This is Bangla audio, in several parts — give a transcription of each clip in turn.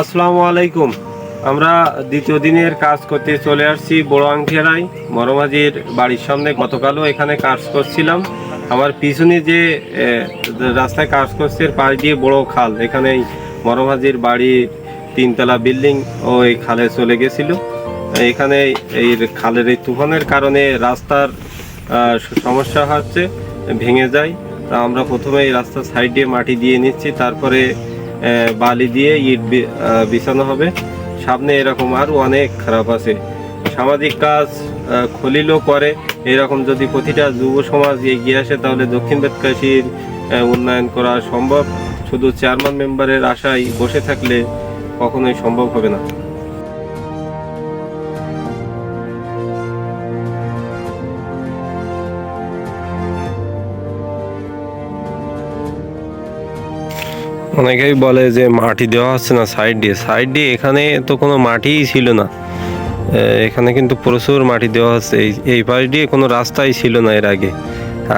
আসসালামু আলাইকুম। আমরা দ্বিতীয় দিনের কাজ করতে চলে আসছি বড় আংখেরাই মরমাজির বাড়ির সামনে গতকালও এখানে কাজ করছিলাম। আমার পিছনে যে রাস্তায় কাজ করছে পাশ দিয়ে বড় খাল। এখানেই মরমাজির বাড়ি তিনতলা বিল্ডিং ওই খালে চলে গেছিল। এখানে এই খালের এই তুফানের কারণে রাস্তার সমস্যা হচ্ছে, ভেঙে যায়। তা আমরা প্রথমে এই রাস্তার সাইড দিয়ে মাটি দিয়ে নিচ্ছি। তারপরে বালি দিয়ে ইট বিছানো হবে। সামনে এরকম আরও অনেক খারাপ আছে। সামাজিক কাজ খলিলও করে। এরকম যদি প্রতিটা যুব সমাজ এগিয়ে আসে, তাহলে দক্ষিণ বেতকাশির উন্নয়ন করা সম্ভব। শুধু চেয়ারম্যান মেম্বারের আশায় বসে থাকলে কখনোই সম্ভব হবে না। অনেকেই বলে যে মাটি দেওয়া হচ্ছে না সাইড দিয়ে। সাইড দিয়ে এখানে তো কোনো মাটিই ছিল না। এখানে কিন্তু প্রচুর মাটি দেওয়া হচ্ছে। এই পাশ দিয়ে কোনো রাস্তাই ছিল না এর আগে।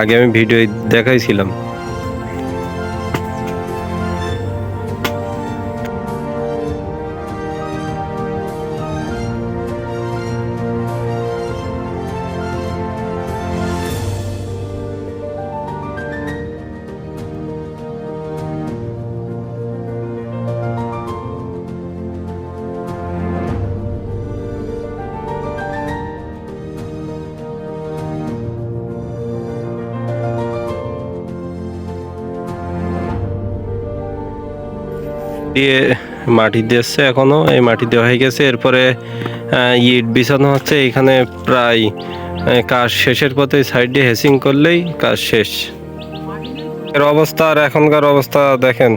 আগে আমি ভিডিও দেখাইছিলাম। দিয়ে মাটি দিচ্ছে এখনও, এই মাটি দেওয়া হয়ে গেছে। এরপরে ইট বিছানো হচ্ছে। এখানে প্রায় কাজ শেষের পথে সাইড দিয়ে হেসিং করলেই কাজ শেষ। এর অবস্থা আর এখনকার অবস্থা দেখেন।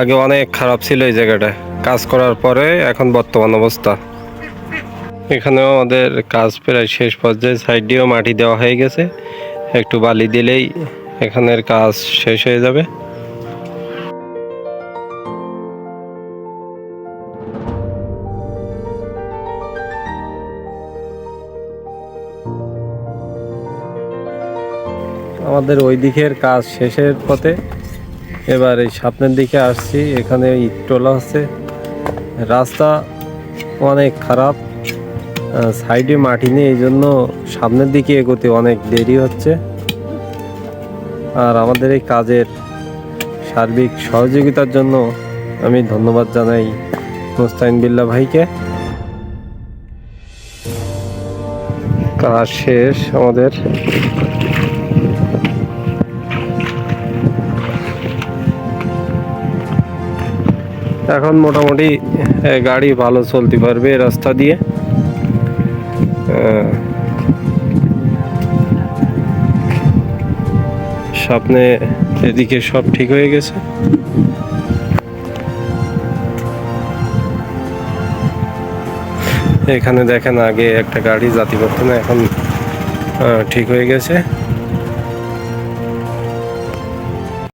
আগে অনেক খারাপ ছিল এই জায়গাটা। কাজ করার পরে এখন বর্তমান অবস্থা। এখানেও আমাদের কাজ প্রায় শেষ পর্যায়ে সাইড দিয়েও মাটি দেওয়া হয়ে গেছে। একটু বালি দিলেই এখানের কাজ শেষ হয়ে যাবে। আমাদের ওই দিকের কাজ শেষের পথে। এবার এই সামনের দিকে আসছি, এখানে ইট তোলা হচ্ছে রাস্তা অনেক খারাপ সাইডে মাটি নেই, এই জন্য সামনের দিকে এগোতে অনেক দেরি হচ্ছে। আর আমাদের এই কাজের সার্বিক সহযোগিতার জন্য আমি ধন্যবাদ জানাই মুস্তাইন বিল্লা ভাইকে। কাজ শেষ আমাদের। এখন মোটামুটি গাড়ি ভালো চলতে পারবে রাস্তা দিয়ে। সামনে এদিকে সব ঠিক হয়ে গেছে। এখানে দেখেন আগে একটা গাড়ি জাতি করতো না, এখন ঠিক হয়ে গেছে।